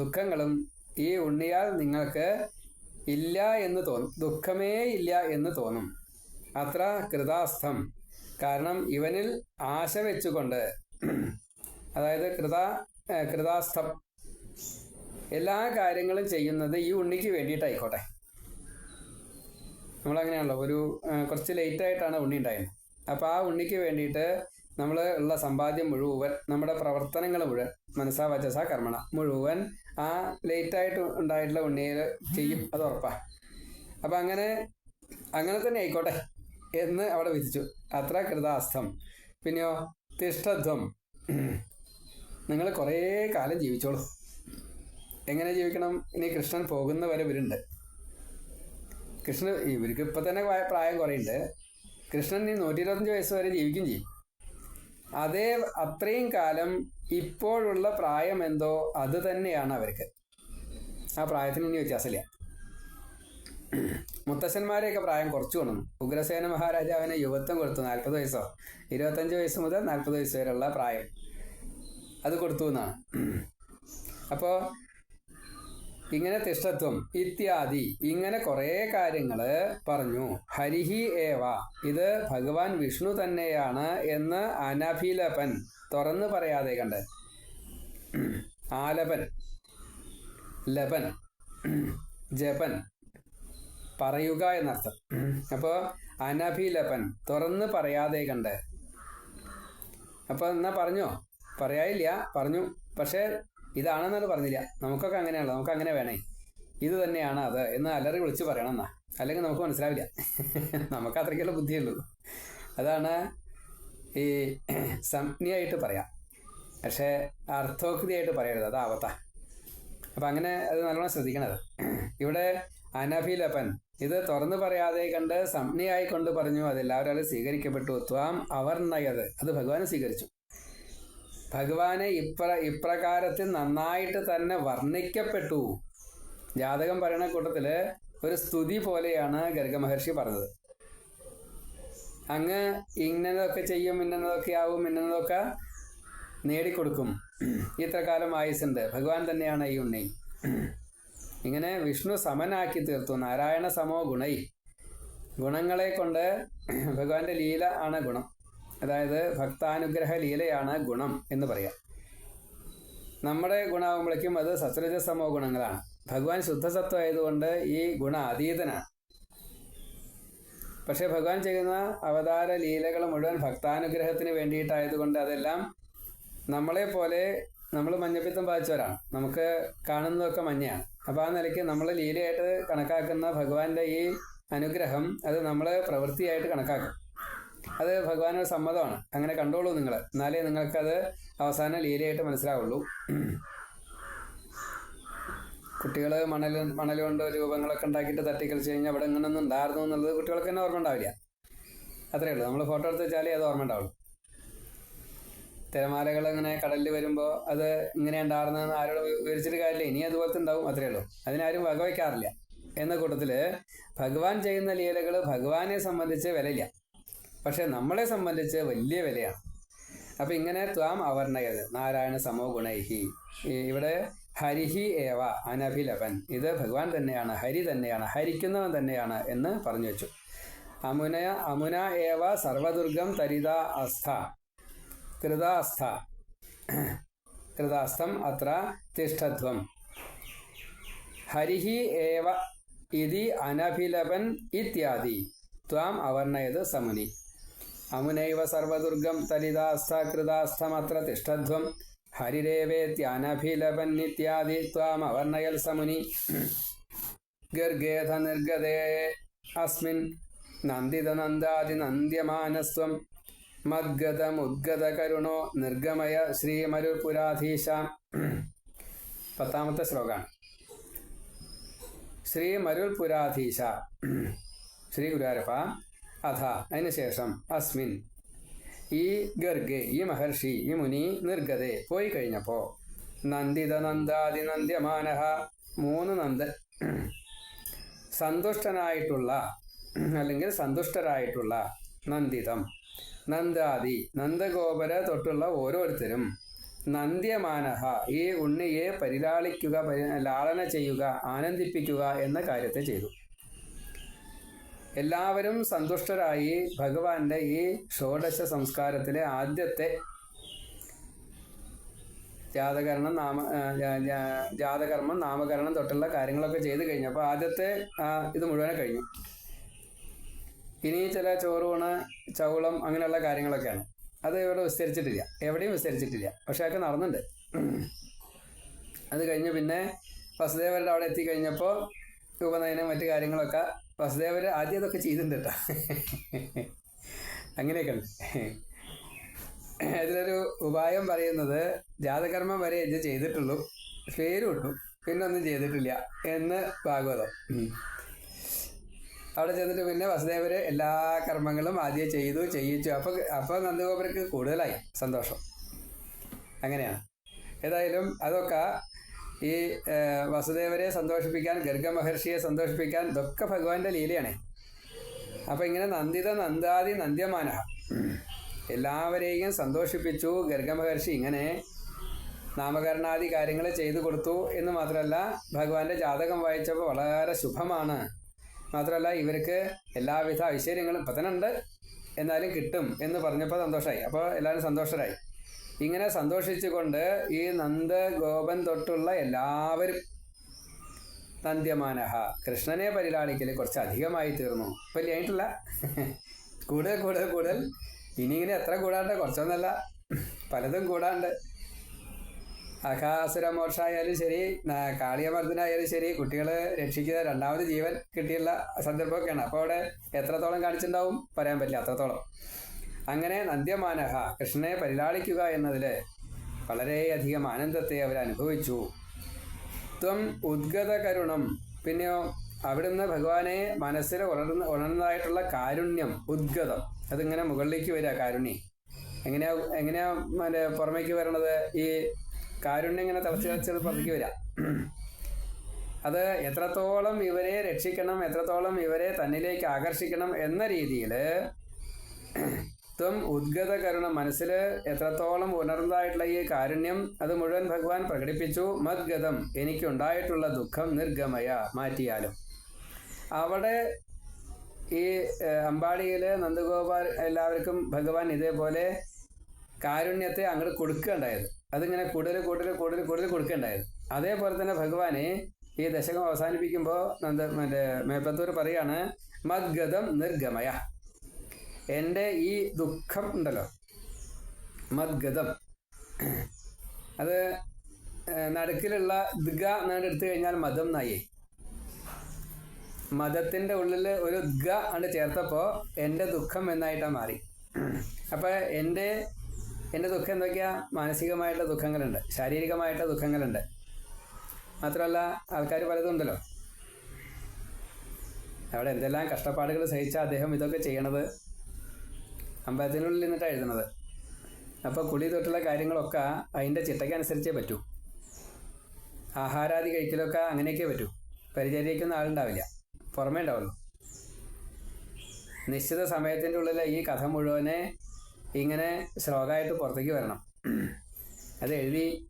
ദുഃഖങ്ങളും ഈ ഉണ്ണിയാൽ നിങ്ങൾക്ക് ഇല്ല എന്ന് തോന്നും. ദുഃഖമേ ഇല്ല എന്ന് തോന്നും. അത്ര കൃതാസ്ഥം. കാരണം ഇവനിൽ ആശ വെച്ചുകൊണ്ട് അതായത് കൃത കൃതാസ്ഥം. എല്ലാ കാര്യങ്ങളും ചെയ്യുന്നത് ഈ ഉണ്ണിക്ക് വേണ്ടിയിട്ടായിക്കോട്ടെ. നമ്മളങ്ങനെയാണല്ലോ ഒരു കുറച്ച് ലേറ്റ് ആയിട്ടാണ് ഉണ്ണി ഉണ്ടായത്. അപ്പോൾ ആ ഉണ്ണിക്ക് വേണ്ടിയിട്ട് നമ്മൾ ഉള്ള സമ്പാദ്യം മുഴുവൻ നമ്മുടെ പ്രവർത്തനങ്ങൾ മുഴുവൻ മനസ്സാ വചസ കർമ്മണ മുഴുവൻ ആ ലേറ്റ് ആയിട്ട് ഉണ്ടായിട്ടുള്ള ഉണ്ണിയിൽ ചെയ്യും അത് ഉറപ്പാ. അപ്പം അങ്ങനെ അങ്ങനെ തന്നെ ആയിക്കോട്ടെ എന്ന് അവിടെ വിധിച്ചു. അത്ര കൃതാസ്ഥം. പിന്നെയോ തിഷ്ഠധ്വം. നിങ്ങൾ കുറേ കാലം ജീവിച്ചോളൂ. എങ്ങനെ ജീവിക്കണം? ഇനി കൃഷ്ണൻ പോകുന്നവരെ ഇവരുണ്ട്. കൃഷ്ണൻ ഇവർക്ക് ഇപ്പൊ തന്നെ പ്രായം കുറയുണ്ട്. കൃഷ്ണൻ ഈ നൂറ്റി ഇരുപത്തഞ്ച് വയസ്സ് വരെ ജീവിക്കും ചെയ്യും. അതേ അത്രയും കാലം ഇപ്പോഴുള്ള പ്രായം എന്തോ അത് തന്നെയാണ് അവർക്ക്. ആ പ്രായത്തിന് ഇനി വ്യത്യാസമില്ല. മുത്തശ്ശന്മാരെയൊക്കെ പ്രായം കുറച്ചു കൊണ്ടു ഉഗ്രസേന മഹാരാജാവിനെ യുവത്വം കൊടുത്തു. നാൽപ്പത് വയസ്സോ? ഇരുപത്തഞ്ച് വയസ്സ് മുതൽ നാൽപ്പത് വയസ്സ് വരെയുള്ള പ്രായം. അത് കൊടുത്തു എന്നാണ് അപ്പോൾ ഇങ്ങനെ തിഷ്ടത്വം ഇത്യാദി ഇങ്ങനെ കുറേ കാര്യങ്ങൾ പറഞ്ഞു. ഹരിഹി ഏവ ഇത് ഭഗവാൻ വിഷ്ണു തന്നെയാണ് എന്ന് അനഭിലപൻ തുറന്നു പറയാതെ കണ്ട്. ആലപൻ ലപൻ ജപൻ പറയുക എന്നർത്ഥം. അപ്പോൾ അനഭിലപൻ തുറന്ന് പറയാതെ കണ്ട്. അപ്പോൾ എന്നാ പറഞ്ഞോ? പറയായില്ല പറഞ്ഞു പക്ഷേ ഇതാണെന്നാണ് പറഞ്ഞില്ല. നമുക്കൊക്കെ അങ്ങനെയാണല്ലോ. നമുക്ക് അങ്ങനെ വേണേ. ഇത് തന്നെയാണ് അത് എന്ന് അലറി വിളിച്ച് പറയണം എന്നാ. അല്ലെങ്കിൽ നമുക്ക് മനസ്സിലാവില്ല. നമുക്ക് അത്രയ്ക്കുള്ള ബുദ്ധിയുള്ളൂ. അതാണ് ഈ സംജ്ഞയായിട്ട് പറയാം. പക്ഷേ അർത്ഥോക്തിയായിട്ട് പറയരുത്. അത് ആവത്ത അപ്പം അങ്ങനെ അത് നല്ലോണം ശ്രദ്ധിക്കണത്. ഇവിടെ അനഭിലപൻ. ഇത് തുറന്നു പറയാതെ കണ്ട് സംജ്ഞയായി കൊണ്ട് പറഞ്ഞു. അതെല്ലാവരും അത് സ്വീകരിക്കപ്പെട്ടു. ത്വാം അവർണയത്. അത് ഭഗവാൻ സ്വീകരിച്ചു. ഭഗവാനെ ഇപ്ര ഇപ്രകാരത്തിൽ നന്നായിട്ട് തന്നെ വർണിക്കപ്പെട്ടു. ജാതകം പറയുന്ന കൂട്ടത്തിൽ ഒരു സ്തുതി പോലെയാണ് ഗർഗ മഹർഷി പറഞ്ഞത്. അങ്ങ് ഇന്നതൊക്കെ ചെയ്യും ഇന്നതൊക്കെ ആവും ഇന്നതൊക്കെ നേടിക്കൊടുക്കും. ഇത്ര കാലം ആയുസുണ്ട് ഭഗവാൻ തന്നെയാണ് ഈ ഉണ്ണി. ഇങ്ങനെ വിഷ്ണു സമനാക്കി തീർത്തു. നാരായണ സമോ ഗുണൈ. ഗുണങ്ങളെ കൊണ്ട് ഭഗവാന്റെ ലീല ആണ് ഗുണം. അതായത് ഭക്താനുഗ്രഹ ലീലയാണ് ഗുണം എന്ന് പറയാം. നമ്മുടെ ഗുണമാകുമ്പോഴേക്കും അത് സത്വരജസമോ ഗുണങ്ങളാണ്. ഭഗവാൻ ശുദ്ധസത്വം ആയതുകൊണ്ട് ഈ ഗുണ അതീതനാണ്. പക്ഷേ ഭഗവാൻ ചെയ്യുന്ന അവതാര ലീലകൾ മുഴുവൻ ഭക്താനുഗ്രഹത്തിന് വേണ്ടിയിട്ടായതുകൊണ്ട് അതെല്ലാം നമ്മളെ പോലെ നമ്മൾ മഞ്ഞപ്പിത്തം ബാധിച്ചവരാണ് നമുക്ക് കാണുന്നതൊക്കെ മഞ്ഞയാണ്. അപ്പോൾ ആ നിലയ്ക്ക് നമ്മൾ ലീലയായിട്ട് കണക്കാക്കുന്ന ഭഗവാന്റെ ഈ അനുഗ്രഹം അത് നമ്മൾ പ്രവൃത്തിയായിട്ട് കണക്കാക്കും. അത് ഭഗവാനൊരു സമ്മതമാണ്. അങ്ങനെ കണ്ടോളൂ നിങ്ങൾ എന്നാലേ നിങ്ങൾക്കത് അവസാന ലീലയായിട്ട് മനസ്സിലാവുള്ളൂ. കുട്ടികൾ മണൽ മണൽ കൊണ്ട് രൂപങ്ങളൊക്കെ ഉണ്ടാക്കിയിട്ട് തട്ടിക്കളിച്ച് കഴിഞ്ഞാൽ അവിടെ ഇങ്ങനൊന്നും ഉണ്ടായിരുന്നു എന്നുള്ളത് കുട്ടികൾക്ക് തന്നെ ഓർമ്മ ഉണ്ടാവില്ല. അത്രയേ ഉള്ളൂ. നമ്മൾ ഫോട്ടോ എടുത്ത് വെച്ചാലേ അത് ഓർമ്മ ഉണ്ടാവുള്ളൂ. തിരമാലകൾ ഇങ്ങനെ കടലിൽ വരുമ്പോൾ അത് ഇങ്ങനെ ഉണ്ടായിരുന്നെന്ന് ആരോട് വിവരിച്ചിട്ട് കാര്യമില്ല. ഇനി അതുപോലത്തെ ഉണ്ടാവും. അത്രയേ ഉള്ളൂ. അതിനാരും വകവയ്ക്കാറില്ല എന്ന കൂട്ടത്തിൽ ഭഗവാൻ ചെയ്യുന്ന ലീലകൾ ഭഗവാനെ സംബന്ധിച്ച് വിലയില്ല. പക്ഷെ നമ്മളെ സംബന്ധിച്ച് വലിയ വിലയാണ്. അപ്പം ഇങ്ങനെ ത്വാം അവർണയത്. നാരായണ സമോ ഗുണൈഹി. ഇവിടെ ഹരിഹി ഏവ അനഭിലപൻ. ഇത് ഭഗവാൻ തന്നെയാണ് ഹരി തന്നെയാണ് ഹരിക്കുന്നവൻ തന്നെയാണ് എന്ന് പറഞ്ഞു വെച്ചു. അമുന അമുന ഏവ സർവദുർഗം തരിതാ അസ്ഥ. കൃതാസ്ഥ കൃതാസ്ഥം അത്ര തിഷ്ഠത്വം. ഹരിഹി ഏവ ഇതി അനഭിലപൻ ഇത്യാദി. ത്വാം അവർണയത് സമുനി. അമുനൈവ സർവദുർഗം തലിതാസ്ഥകൃതാസ്ഥമത്ര തിഷ്ഠധ്വം. ഹരിരേവേത്യനഭിലപന്നിത്യാദി ത്വാം അവർണയൽ സമുനി. ഗർഗേധ നിർഗതേ അസ്മിൻ. നന്ദിതനന്ദാതി നന്ദ്യമാനസ്വം മദ്ഗതമുദ്ഗത കരുണോ നിർഗമയ ശ്രീമരുപുരാധീശ. പത്താമത്തെ ശ്ലോകമാണ് ശ്രീ മരുൾപുരാധീശ ശ്രീ ഗുരുവാരപ്പ അഥ. അതിനുശേഷം അസ്മിൻ ഈ ഗർഗ് ഈ മഹർഷി ഈ മുനി നിർഗതെ പോയി കഴിഞ്ഞപ്പോ നന്ദിത നന്ദാതി നന്ദ്യമാനഹ മൂന്ന് നന്ദ സന്തുഷ്ടനായിട്ടുള്ള അല്ലെങ്കിൽ സന്തുഷ്ടരായിട്ടുള്ള നന്ദിതം നന്ദാദി നന്ദഗോപര തൊട്ടുള്ള ഓരോരുത്തരും നന്ദ്യമാനഹ ഈ ഉണ്ണിയെ പരിലാളിക്കുക പരി ലാളന ചെയ്യുക ആനന്ദിപ്പിക്കുക എന്ന കാര്യത്തെ ചെയ്തു. എല്ലാവരും സന്തുഷ്ടരായി ഭഗവാന്റെ ഈ ഷോഡശ സംസ്കാരത്തിലെ ആദ്യത്തെ ജാതകരണം നാമ ജാതകർമ്മം നാമകരണം തൊട്ടുള്ള കാര്യങ്ങളൊക്കെ ചെയ്തു കഴിഞ്ഞപ്പോൾ ആദ്യത്തെ ഇത് മുഴുവനെ കഴിഞ്ഞു. ഇനി ചില ചോറൂണ് ചൗളം അങ്ങനെയുള്ള കാര്യങ്ങളൊക്കെയാണ്. അത് ഇവിടെ വിസ്തരിച്ചിട്ടില്ല. എവിടെയും വിസ്തരിച്ചിട്ടില്ല. പക്ഷെ അതൊക്കെ നടന്നുണ്ട്. അത് കഴിഞ്ഞ് പിന്നെ വസുദേവരുടെ അവിടെ എത്തിക്കഴിഞ്ഞപ്പോൾ ഉപനയനം മറ്റു കാര്യങ്ങളൊക്കെ വസുദേവർ ആദ്യം അതൊക്കെ ചെയ്തിട്ടുണ്ട് കേട്ടോ. അങ്ങനെയൊക്കെ അതിലൊരു ഉപായം പറയുന്നത് ജാതകർമ്മം വരെ ഇത് ചെയ്തിട്ടുള്ളൂ പേരും ഇട്ടു പിന്നെ ഒന്നും ചെയ്തിട്ടില്ല എന്ന് ഭാഗവതം. അവിടെ ചെന്നിട്ട് പിന്നെ വസുദേവര് എല്ലാ കർമ്മങ്ങളും ആദ്യം ചെയ്തു ചെയ്യിച്ചു. അപ്പോൾ അപ്പോൾ നന്ദഗോപുരക്ക് കൂടുതലായി സന്തോഷം. അങ്ങനെയാണ്. ഏതായാലും അതൊക്കെ ഈ വസുദേവരെ സന്തോഷിപ്പിക്കാൻ ഗർഗ മഹർഷിയെ സന്തോഷിപ്പിക്കാൻ ഇതൊക്കെ ഭഗവാന്റെ ലീലയാണ്. അപ്പം ഇങ്ങനെ നന്ദിത നന്ദാതി നന്ദ്യമാന. എല്ലാവരെയും സന്തോഷിപ്പിച്ചു. ഗർഗ മഹർഷി ഇങ്ങനെ നാമകരണാദി കാര്യങ്ങൾ ചെയ്തു കൊടുത്തു എന്ന് മാത്രമല്ല ഭഗവാന്റെ ജാതകം വായിച്ചപ്പോൾ വളരെ ശുഭമാണ്. മാത്രമല്ല ഇവർക്ക് എല്ലാവിധ ഐശ്വര്യങ്ങളും പതനുണ്ട് എന്നാലും കിട്ടും എന്ന് പറഞ്ഞപ്പോൾ സന്തോഷമായി അപ്പോൾ എല്ലാവരും സന്തോഷരായി. ഇങ്ങനെ സന്തോഷിച്ചുകൊണ്ട് ഈ നന്ദ ഗോപൻ തൊട്ടുള്ള എല്ലാവരും നന്ദ്യമാനഹ. കൃഷ്ണനെ പരിലാളിക്കൽ കുറച്ച് അധികമായി തീർന്നു. ഇപ്പം ഇല്ലായിട്ടില്ല കൂടുതൽ കൂടുതൽ കൂടുതൽ. ഇനി ഇങ്ങനെ എത്ര കൂടാണ്ട്? കുറച്ചൊന്നല്ല. പലതും കൂടാണ്ട്. അഘാസുരമോക്ഷായാലും ശരി കാളിയമർദ്ദനായാലും ശരി കുട്ടികളെ രക്ഷിക്കുന്ന രണ്ടാമത് ജീവൻ കിട്ടിയുള്ള സന്ദർഭമൊക്കെയാണ്. അപ്പോൾ അവിടെ എത്രത്തോളം കാണിച്ചിട്ടുണ്ടാവും? പറയാൻ പറ്റില്ല. അത്രത്തോളം. അങ്ങനെ നന്ദ്യമാനഹ കൃഷ്ണനെ പരിലാളിക്കുക എന്നതിൽ വളരെയധികം ആനന്ദത്തെ അവർ അനുഭവിച്ചു ത്വം ഉദ്ഗത കരുണം പിന്നെയോ അവിടുന്ന് ഭഗവാനെ മനസ്സിൽ ഉണർന്ന് ഉണർന്നതായിട്ടുള്ള കാരുണ്യം ഉദ്ഗതം. അതിങ്ങനെ മുകളിലേക്ക് വരിക കാരുണ്യം. എങ്ങനെയാ എങ്ങനെയാ മറ്റേ പുറമേക്ക് വരണത്? ഈ കാരുണ്യം ഇങ്ങനെ തിളച്ച് തിളച്ച് പുറത്തേക്ക് വരിക. അത് എത്രത്തോളം ഇവരെ രക്ഷിക്കണം എത്രത്തോളം ഇവരെ തന്നിലേക്ക് ആകർഷിക്കണം എന്ന രീതിയിൽ ത്വം ഉദ്ഗത കരുണ മനസ്സിൽ എത്രത്തോളം ഉണർന്നതായിട്ടുള്ള ഈ കാരുണ്യം അത് മുഴുവൻ ഭഗവാൻ പ്രകടിപ്പിച്ചു. മദ്ഗതം എനിക്കുണ്ടായിട്ടുള്ള ദുഃഖം നിർഗമയ മാറ്റിയാലും. അവിടെ ഈ അമ്പാടിയിൽ നന്ദഗോപാൽ എല്ലാവർക്കും ഭഗവാൻ ഇതേപോലെ കാരുണ്യത്തെ അങ്ങോട്ട് കൊടുക്കുകയുണ്ടായത്. അതിങ്ങനെ കൂടുതൽ കൂടുതൽ കൂടുതൽ കൂടുതൽ കൊടുക്കുകയുണ്ടായത്. അതേപോലെ തന്നെ ഭഗവാനെ ഈ ദശകം അവസാനിപ്പിക്കുമ്പോൾ നന്ദ മറ്റേ മേപ്പത്തൂർ പറയാണ് മദ്ഗതം നിർഗമയ. എന്റെ ഈ ദുഃഖം ഉണ്ടല്ലോ മദ്ഗതം. അത് നടക്കിലുള്ള ദുഗ എന്നാണ് എടുത്തു കഴിഞ്ഞാൽ മതം നായി മതത്തിന്റെ ഉള്ളിൽ ഒരു ഗ ആണ് ചേർത്തപ്പോൾ എന്റെ ദുഃഖം എന്നായിട്ടാണ് മാറി. അപ്പോൾ എന്റെ എന്റെ ദുഃഖം എന്തൊക്കെയാ? മാനസികമായിട്ടുള്ള ദുഃഖങ്ങളുണ്ട് ശാരീരികമായിട്ടുള്ള ദുഃഖങ്ങളുണ്ട്. മാത്രമല്ല ആൾക്കാർ പലതും ഉണ്ടല്ലോ. അവിടെ എന്തെല്ലാം കഷ്ടപ്പാടുകൾ സഹിച്ച അദ്ദേഹം ഇതൊക്കെ ചെയ്യണത്? അമ്പലത്തിനുള്ളിൽ നിന്നിട്ടാണ് എഴുതുന്നത്. അപ്പോൾ കുളി തൊട്ടുള്ള കാര്യങ്ങളൊക്കെ അതിന്റെ ചിട്ടയ്ക്കനുസരിച്ചേ പറ്റൂ. ആഹാരാദി കഴിക്കലൊക്കെ അങ്ങനെയൊക്കെ പറ്റൂ. പരിചരിക്കുന്ന ആളുണ്ടാവില്ല. പുറമേ ഉണ്ടാവുള്ളൂ. നിശ്ചിത സമയത്തിന്റെ ഉള്ളിൽ ഈ കഥ മുഴുവനെ ഇങ്ങനെ ശ്ലോകമായിട്ട് പുറത്തേക്ക് വരണം. അത് എഴുതി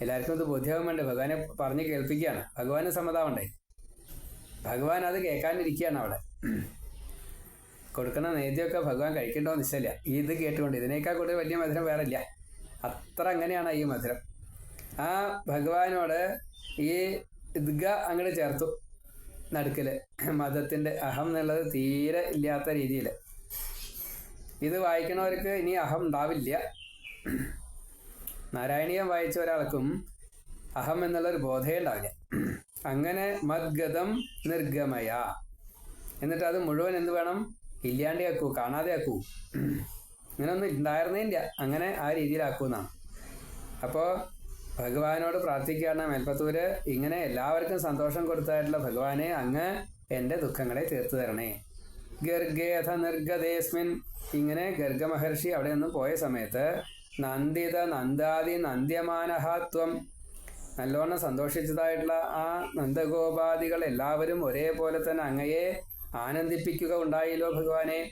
എല്ലാവർക്കും ഇത് ബോധ്യമാകാൻ ഭഗവാനെ പറഞ്ഞ് കേൾപ്പിക്കുകയാണ്. ഭഗവാന് സമ്മതാവണ്ടേ? ഭഗവാൻ അത് കേൾക്കാനിരിക്കുകയാണ് അവിടെ. കൊടുക്കുന്ന നേദ്യമൊക്കെ ഭഗവാൻ കഴിക്കണ്ടോ നിശ്ചയില്ല ഇത് കേട്ടുകൊണ്ട് ഇതിനേക്കാൾ കൂടുതൽ വലിയ മധുരം വേറെ ഇല്ല അത്ര അങ്ങനെയാണ് ഈ മധുരം. ആ ഭഗവാനോട് ഈ ഇദ്ഗ അങ്ങോട്ട് ചേർത്തു. നടുക്കിൽ. മതത്തിന്റെ അഹം എന്നുള്ളത് തീരെ ഇല്ലാത്ത രീതിയിൽ ഇത് വായിക്കുന്നവർക്ക് ഇനി അഹം ഉണ്ടാവില്ല. നാരായണീയം വായിച്ച ഒരാൾക്കും അഹം എന്നുള്ളൊരു ബോധേ ഉണ്ടാവില്ല. അങ്ങനെ മദ്ഗതം നിർഗമയ. എന്നിട്ട് അത് മുഴുവൻ എന്ത് വേണം? ഇല്ലാണ്ടെയാക്കൂ കാണാതെയാക്കൂ ഇങ്ങനൊന്നും ഉണ്ടായിരുന്നില്ല അങ്ങനെ ആ രീതിയിലാക്കൂ എന്നാണ് അപ്പോൾ ഭഗവാനോട് പ്രാർത്ഥിക്കുകയാണ് മേൽപ്പത്തൂര് ഇങ്ങനെ എല്ലാവർക്കും സന്തോഷം കൊടുത്തായിട്ടുള്ള ഭഗവാനെ അങ്ങ് എന്റെ ദുഃഖങ്ങളെ തീർത്തു തരണേ. ഗർഗേഥ നിർഗതേസ്മിൻ. ഇങ്ങനെ ഗർഗ മഹർഷി അവിടെ നിന്ന് പോയ സമയത്ത് നന്ദിത നന്ദാതി നന്ദ്യമാനഹാത്വം നല്ലോണം സന്തോഷിച്ചതായിട്ടുള്ള ആ നന്ദഗോപാദികൾ എല്ലാവരും ഒരേപോലെ തന്നെ അങ്ങയെ ആനന്ദിപ്പിക്കുക ഉണ്ടായില്ലോ ഭഗവാനെ.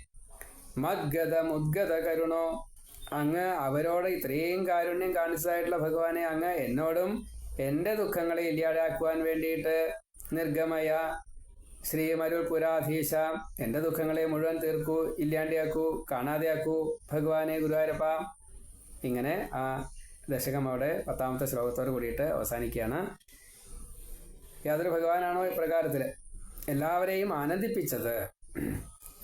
മദ്ഗത മുദ്ഗത കരുണോ. അങ്ങ് അവരോട് ഇത്രയും കാരുണ്യം കാണിച്ചതായിട്ടുള്ള ഭഗവാനെ അങ്ങ് എന്നോടും എന്റെ ദുഃഖങ്ങളെ ഇല്ലാതാക്കുവാൻ വേണ്ടിയിട്ട് നിർഗമയ ശ്രീമരുൾ പുരാധീശ എന്റെ ദുഃഖങ്ങളെ മുഴുവൻ തീർക്കൂ ഇല്ലാണ്ടിയാക്കൂ കാണാതെയാക്കൂ ഭഗവാനെ ഗുരുവായൂരപ്പ. ഇങ്ങനെ ആ ദശകം അവിടെ പത്താമത്തെ ശ്ലോകത്തോട് കൂടിയിട്ട് അവസാനിക്കുകയാണ്. യാതൊരു ഭഗവാനാണോ ഇപ്രകാരത്തിൽ എല്ലാവരെയും ആനന്ദിപ്പിച്ചത്.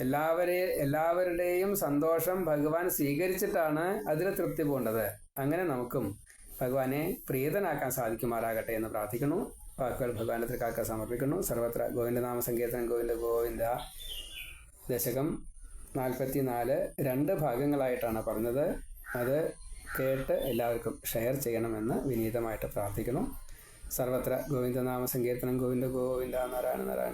എല്ലാവരെ എല്ലാവരുടെയും സന്തോഷം ഭഗവാൻ സ്വീകരിച്ചിട്ടാണ് അതിൽ തൃപ്തി പൂണ്ടത്. അങ്ങനെ നമുക്കും ഭഗവാനെ പ്രീതനാക്കാൻ സാധിക്കുമാറാകട്ടെ എന്ന് പ്രാർത്ഥിക്കുന്നു. വാക്കുകൾ ഭഗവാന്റെ തൃക്കാക്ക സമർപ്പിക്കുന്നു. സർവത്ര ഗോവിന്ദനാമ സങ്കീർത്തനം ഗോവിന്ദ ഗോവിന്ദ. ദശകം നാൽപ്പത്തി നാല് രണ്ട് ഭാഗങ്ങളായിട്ടാണ് പറഞ്ഞത്. അത് കേട്ട് എല്ലാവർക്കും ഷെയർ ചെയ്യണമെന്ന് വിനീതമായിട്ട് പ്രാർത്ഥിക്കുന്നു. സർവത്ര ഗോവിന്ദനാമ സങ്കീർത്തനം ഗോവിന്ദ ഗോവിന്ദ നാരായണ നാരായണ.